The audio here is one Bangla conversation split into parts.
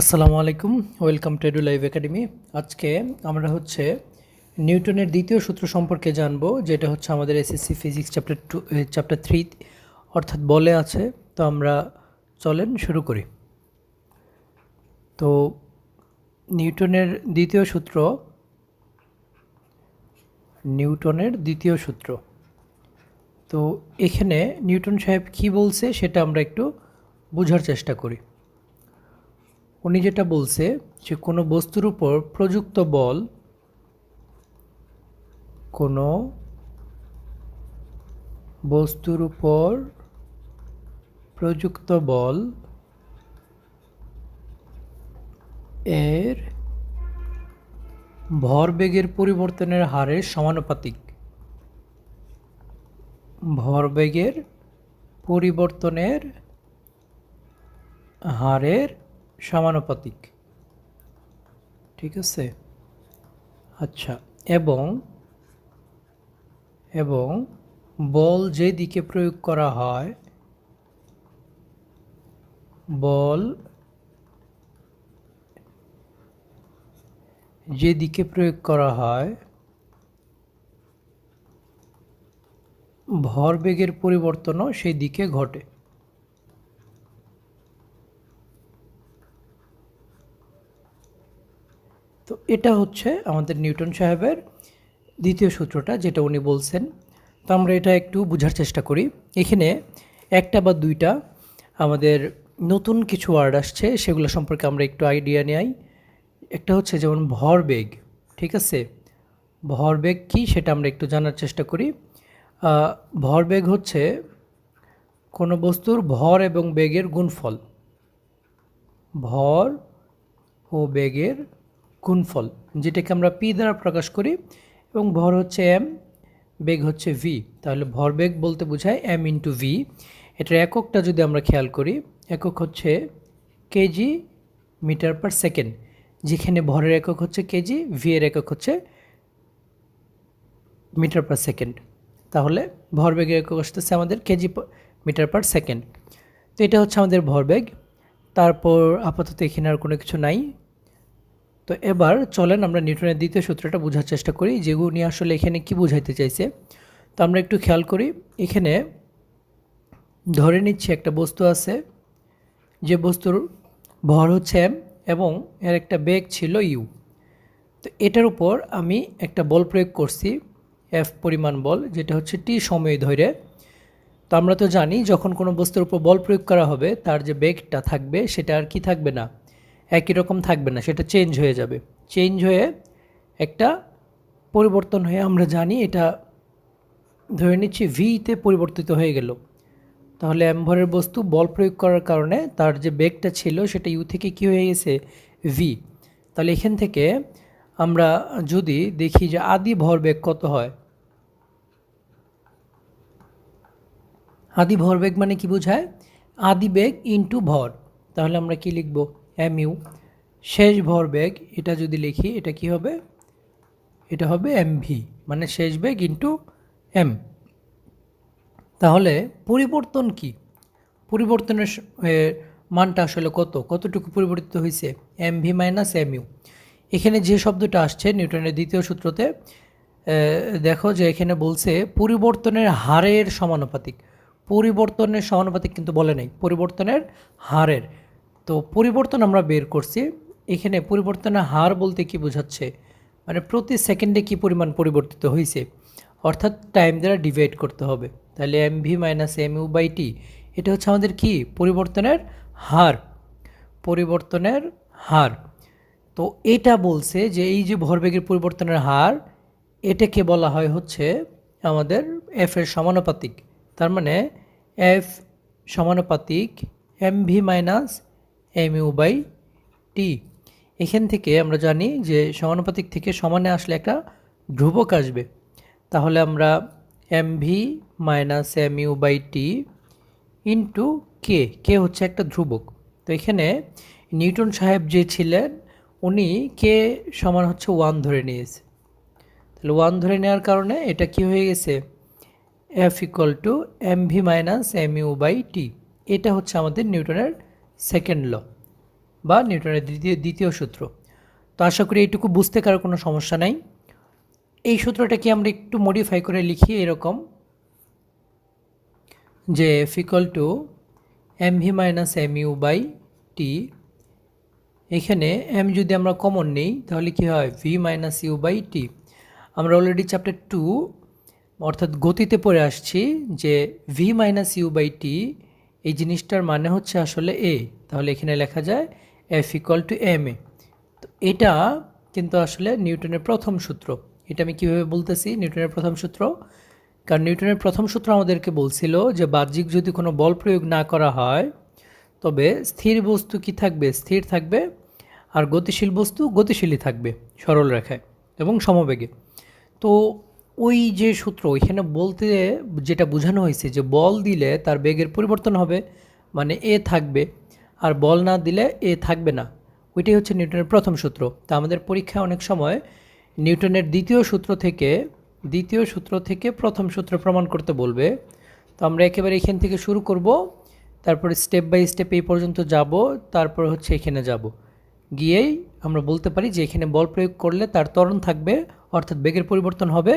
আসসালামু আলাইকুম, ওয়েলকাম টু লাইভ একাডেমি। আজকে আমরা হচ্ছে নিউটনের দ্বিতীয় সূত্র সম্পর্কে জানব, যেটা হচ্ছে আমাদের SSC physics chapter two chapter three অর্থাৎ বলে আছে। তো আমরা চলেন শুরু করি। তো নিউটনের দ্বিতীয় সূত্র, নিউটনের দ্বিতীয় সূত্র। তো এখানে নিউটন সাহেব কী বলছে সেটা আমরা একটু বোঝার চেষ্টা করি। উনি যেটা বলছে যে কোনো বস্তুর উপর প্রযুক্ত বল কোনো বস্তুর উপর প্রযুক্ত বল এর ভরবেগের পরিবর্তনের হারের সমানুপাতিক। ভরবেগের পরিবর্তনের হারের সমানুপাতিক ঠিক আছে? আচ্ছা এবং এবং বল যে দিকে প্রয়োগ করা হয়, বল যে দিকে প্রয়োগ করা হয়, ভরবেগের পরিবর্তনও সেই দিকে ঘটে। তো এটা হচ্ছে আমাদের নিউটন সাহেবের দ্বিতীয় সূত্রটা, যেটা উনি বলছেন। তো আমরা এটা একটু বোঝার চেষ্টা করি। এখানে একটা বা দুইটা আমাদের নতুন কিছু ওয়ার্ড আসছে, সেগুলো সম্পর্কে আমরা একটু আইডিয়া নেই। একটা হচ্ছে যেমন ভরবেগ ঠিক আছে? ভরবেগ কি সেটা আমরা একটু জানার চেষ্টা করি। ভরবেগ হচ্ছে কোনো বস্তুর ভর এবং বেগের গুণফল। ভর ও বেগের গুণফল, যেটাকে আমরা পি দ্বারা প্রকাশ করি এবং ভর হচ্ছে এম বেগ হচ্ছে ভি তাহলে ভরবেগ বলতে বোঝায় এম ইন্টু ভি এটার এককটা যদি আমরা খেয়াল করি, একক হচ্ছে কেজি মিটার পার সেকেন্ড, যেখানে ভরের একক হচ্ছে কেজি ভি এর একক হচ্ছে মিটার পার সেকেন্ড। তাহলে ভরবেগের একক আসতেছে আমাদের কেজি মিটার পার সেকেন্ড। তো এটা হচ্ছে আমাদের ভরবেগ তারপর আপাতত এখানে আর কোনো কিছু নাই। তো এবার চলেন আমরা নিউটনের দ্বিতীয় সূত্রটা বোঝার চেষ্টা করি যেগুলো নিয়ে আসলে এখানে কি বোঝাইতে চাইছে। তো আমরা একটু খেয়াল করি, এখানে ধরে নিচ্ছি একটা বস্তু আছে, যে বস্তুর ভর হচ্ছে এম এবং এর একটা বেগ ছিল ইউ তো এটার উপর আমি একটা বল প্রয়োগ করছি এফ পরিমাণ বল, যেটা হচ্ছে টি সময় ধরে। তো আমরা তো জানি যখন কোনো বস্তুর উপর বল প্রয়োগ করা হবে, তার যে বেগটা থাকবে, সেটা আর কি থাকবে না। একই রকম থাকবে না, সেটা চেঞ্জ হয়ে যাবে। চেঞ্জ হয়ে একটা পরিবর্তন হয়ে আমরা জানি এটা ধরে নিচ্ছি ভিতে পরিবর্তিত হয়ে গেল। তাহলে অ্যাম্ভরের বস্তু বল প্রয়োগ করার কারণে তার যে বেগটা ছিল সেটা ইউ থেকে কি হয়ে গেছে? ভি তাহলে এখান থেকে আমরা যদি দেখি যে আদি ভর ভরবেগ কত হয়? আদি ভরবেগ মানে কি বোঝায়? আদি বেগ ইনটু ভর। তাহলে আমরা কি লিখব? এম ইউ শেষ ভরবেগ এটা যদি লিখি, এটা কি হবে? এটা হবে এম ভি মানে শেষ বেগ ইনটু এম। তাহলে পরিবর্তন কি? পরিবর্তনের মানটা আসলে কত? কতটুকু পরিবর্তিত হয়েছে? M V minus M U এখানে যে শব্দটা আসছে নিউটনের দ্বিতীয় সূত্রতে দেখো যে এখানে বলছে পরিবর্তনের হারের সমানুপাতিক। পরিবর্তনের সমানুপাতিক কিন্তু বলে নাই, পরিবর্তনের হারের। তো পরিবর্তন আমরা বের করছি। এখানে পরিবর্তনের হার বলতে কি বোঝাচ্ছে? মানে প্রতি সেকেন্ডে কি পরিমাণ পরিবর্তিত হয়েছে অর্থাৎ টাইম দ্বারা ডিভাইড করতে হবে। তাহলে M V minus M U by T এটা হচ্ছে আমাদের কি? পরিবর্তনের হার। পরিবর্তনের হার। তো এটা বলছে যে এই যে ভরবেগের পরিবর্তনের হার, এটাকে বলা হয় হচ্ছে আমাদের এফ এর সমানুপাতিক। তার মানে এফ সমানুপাতিক M V minus M by T এখান থেকে আমরা জানি যে সমানুপাতিক থেকে সমানে আসলে একটা ধ্রুবক আসবে। তাহলে আমরা M V minus M U by T into K K হচ্ছে একটা ধ্রুবক। তো এখানে নিউটন সাহেব যে ছিলেন, উনি কে সমান হচ্ছে ওয়ান ধরে নিয়েছে। তাহলে ওয়ান ধরে নেওয়ার কারণে এটা কি হয়ে গেছে? F equal to M V minus M U by T এটা হচ্ছে আমাদের নিউটনের সেকেন্ড ল বা নিউটনের দ্বিতীয় দ্বিতীয় সূত্র। তো আশা করি এইটুকু বুঝতে কারও কোনো সমস্যা নাই। এই সূত্রটাকে আমরা একটু মডিফাই করে লিখি এরকম? যে F equal to M V minus M U by T এখানে এম যদি আমরা কমন নেই, তাহলে কি হয়? V minus U by T আমরা অলরেডি চ্যাপ্টার টু অর্থাৎ গতিতে পড়ে আসছি যে V minus U by T এই জিনিসটার মানে হচ্ছে আসলে এ। তাহলে এখানে লেখা যায় F equal to M A. তো এটা কিন্তু আসলে নিউটনের প্রথম সূত্র। এটা আমি কীভাবে বলতেছি? নিউটনের প্রথম সূত্র। কারণ নিউটনের প্রথম সূত্র আমাদেরকে বলছিল যে বাহ্যিক যদি কোনো বল প্রয়োগ না করা হয়, তবে স্থির বস্তু কি থাকবে? স্থির থাকবে আর গতিশীল বস্তু গতিশীলই থাকবে সরল রেখায় এবং সমবেগে। তো ওই যে সূত্র ওইখানে বলতে যেটা বোঝানো হয়েছে যে বল দিলে তার বেগের পরিবর্তন হবে মানে এ থাকবে, আর বল না দিলে এ থাকবে না। ওইটাই হচ্ছে নিউটনের প্রথম সূত্র। তা আমাদের পরীক্ষায় অনেক সময় নিউটনের দ্বিতীয় সূত্র থেকে, দ্বিতীয় সূত্র থেকে প্রথম সূত্র প্রমাণ করতে বলবে। তো আমরা একেবারে এখান থেকে শুরু করব, তারপরে স্টেপ বাই স্টেপ এই পর্যন্ত যাব, তারপর হচ্ছে এখানে যাব। গিয়েই আমরা বলতে পারি যে এখানে বল প্রয়োগ করলে তার ত্বরণ থাকবে অর্থাৎ বেগের পরিবর্তন হবে।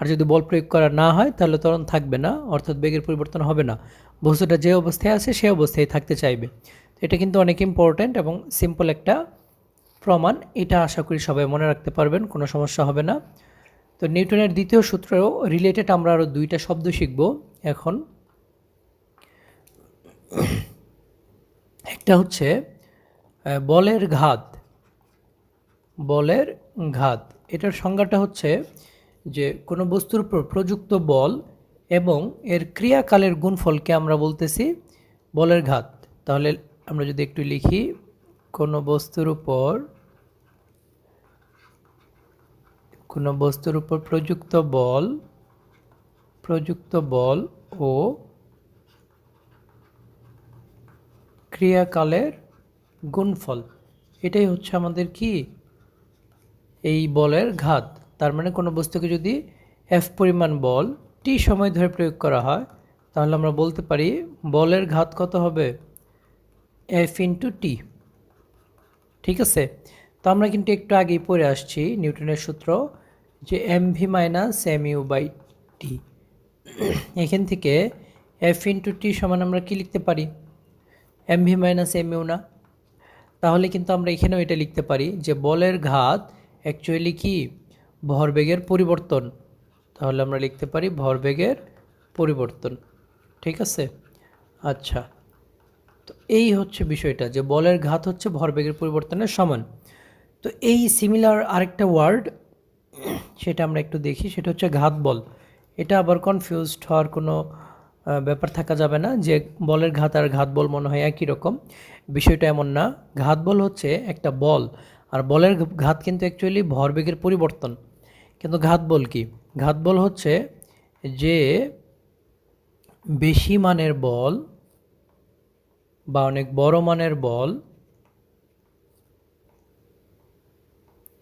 আর যদি বল প্রয়োগ করা না হয়, তাহলে ত্বরণ থাকবে না, অর্থাৎ বেগের পরিবর্তন হবে না। বস্তুটা যে অবস্থায় আছে, সে অবস্থায় থাকতে চাইবে। এটা কিন্তু অনেক ইম্পর্ট্যান্ট এবং সিম্পল একটা প্রমাণ। এটা আশা করি সবাই মনে রাখতে পারবেন, কোনো সমস্যা হবে না। তো নিউটনের দ্বিতীয় সূত্রেও রিলেটেড আমরা আরও দুইটা শব্দ শিখব এখন। একটা হচ্ছে বলের ঘাত। বলের ঘাত। এটার সংজ্ঞাটা হচ্ছে যে কোনো বস্তুর উপর প্রযুক্ত বল এবং এর ক্রিয়াকালের গুণফলকে আমরা বলতেছি বলের ঘাত। তাহলে আমরা যদি একটু লিখি, কোনো বস্তুর উপর, কোনো বস্তুর উপর প্রযুক্ত বল প্রযুক্ত বল ও ক্রিয়াকালের গুণফল। এটাই হচ্ছে আমাদের কি? এই বলের ঘাত। তার মানে কোনো বস্তুকে যদি এফ পরিমাণ বল টি সময় ধরে প্রয়োগ করা হয়, তাহলে আমরা বলতে পারি বলের ঘাত কত হবে? এফ ইন্টু টি ঠিক আছে? তো আমরা কিন্তু একটু আগেই পড়ে আসছি নিউটনের সূত্র যে M V minus M U by T এখান থেকে এফ ইন্টু টি সমান আমরা কি লিখতে পারি? M V minus M U না। তাহলে কিন্তু আমরা এখানেও এটা লিখতে পারি যে বলের ঘাত অ্যাকচুয়ালি কি? ভরবেগের পরিবর্তন। তাহলে আমরা লিখতে পারি ভরবেগের পরিবর্তন। ঠিক আছে? আচ্ছা। তো এই হচ্ছে বিষয়টা যে বলের ঘাত হচ্ছে ভরবেগের পরিবর্তনের সমান। তো এই সিমিলার আরেকটা ওয়ার্ড সেটা আমরা একটু দেখি, সেটা হচ্ছে ঘাত বল। এটা আবার কনফিউজড হওয়ার কোনো ব্যাপার থাকা যাবে না যে বলের ঘাত আর ঘাত বল মনে হয় একই রকম। বিষয়টা এমন না। ঘাত বল হচ্ছে একটা বল। আর বলের ঘাত কিন্তু অ্যাকচুয়ালি ভরবেগের পরিবর্তন। কিন্তু ঘাত বল কি? ঘাত বল হচ্ছে যে বেশি মানের বল বা অনেক বড় মানের বল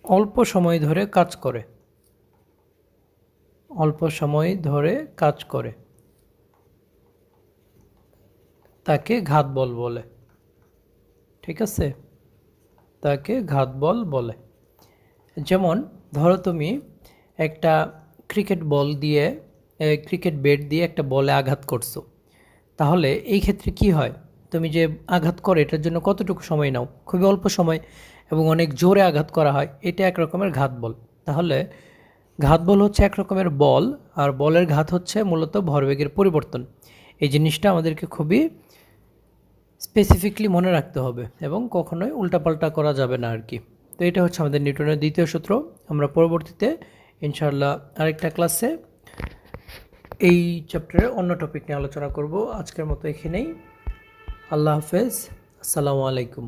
অল্প সময় ধরে কাজ করে। অল্প সময় ধরে কাজ করে। তাকে ঘাত বল বলে। ঠিক আছে? তাকে ঘাত বল বলে। যেমন, ধরো তুমি একটা ক্রিকেট বল দিয়ে ক্রিকেট ব্যাট দিয়ে একটা বলে আঘাত করছ। তাহলে এই ক্ষেত্রে কি হয়? তুমি যে আঘাত করো, এটার জন্য কতটুকু সময় নাও? খুবই অল্প সময় এবং অনেক জোরে আঘাত করা হয়, এটা এক রকমের ঘাত বল। তাহলে ঘাত বল হচ্ছে এক রকমের বল, আর বলের ঘাত হচ্ছে মূলত ভরবেগের পরিবর্তন। এই জিনিসটা আমাদেরকে খুবই স্পেসিফিকলি মনে রাখতে হবে এবং কখনোই উল্টাপাল্টা করা যাবে না আর কি। তো এটা হচ্ছে আমাদের নিউটনের দ্বিতীয় সূত্র। আমরা পরবর্তীতে ইনশাআল্লাহ আরেকটা ক্লাসে এই চ্যাপ্টারে অন্য টপিক নিয়ে আলোচনা করব। আজকের মতো এখানেই। আল্লাহ হাফেজ। আসসালামু আলাইকুম।